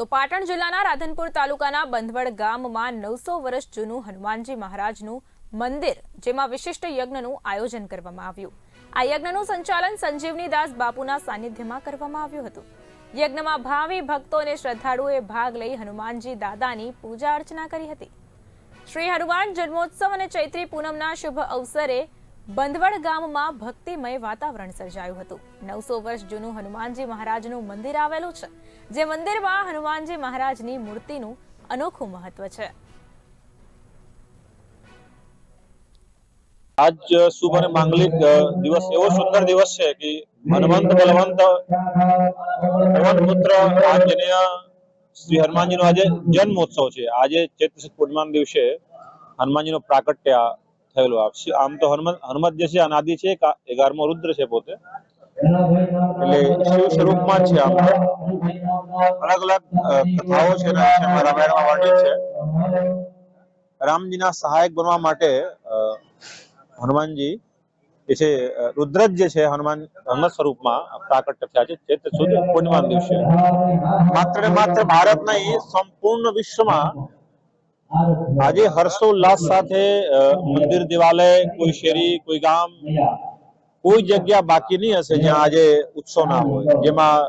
તો પાટણ જિલ્લાના રાધનપુર તાલુકાના બંધવડ ગામમાં નવસો વર્ષ જૂનું હનુમાનજી મહારાજનું મંદિર, જેમાં વિશિષ્ટ યજ્ઞનું આયોજન કરવામાં આવ્યું. આ યજ્ઞનું સંચાલન સંજીવની દાસ બાપુના સાનિધ્યમાં કરવામાં આવ્યું હતું. યજ્ઞમાં ભાવિ ભક્તો અને શ્રદ્ધાળુઓએ ભાગ લઈ હનુમાનજી દાદાની પૂજા અર્ચના કરી હતી. શ્રી હનુમાન જન્મોત્સવ અને ચૈત્રી પૂનમના શુભ અવસરે બંધવડ ગામમાં ભક્તિમય વાતાવરણ સર્જાયું હતું. નવસો વર્ષ જૂનું હનુમાનજી મહારાજનું મંદિર આવેલું છે, જે મંદિરમાં હનુમાનજી મહારાજની મૂર્તિનું અનોખું મહત્વ છે. આજ શુભ અને માંગલિક દિવસ એવો સુંદર દિવસ છે કે હનુમંત બલવંત, હનુમંત પુત્ર આંજનેય શ્રી હનુમાનજીનો આજે જન્મોત્સવ છે. આજે ચૈત્ર સુદ પૂર્ણિમાના દિવસે હનુમાનજીનો પ્રાકટ્ય થયેલો આ આમ તો હનુમંત જે છે, અનાદિ છે એગારમો રુદ્ર છે પોતે. એટલે શિવ સ્વરૂપમાં છે આમ. અલગ અલગ કથાઓ છે રામાયણમાં વર્ણિત છે. રામજીના સહાયક બનવા માટે હનુમાનજી જે છે રુદ્ર જે છે, હનુમાન હનુમત સ્વરૂપમાં પ્રાકટ્ય થયા છે, ચૈત્ર સુદ પૂર્ણિમા દિવસે. માત્ર ને માત્ર ભારત નહીં, સંપૂર્ણ વિશ્વમાં આજે હર્ષોલ્લાસ સાથે મંદિર દિવાલય કોઈ શેરી કોઈ ગામ કોઈ જગ્યા બાકી નહીં હશે જ્યાં આજે ઉત્સવ ના હોય. જેમાં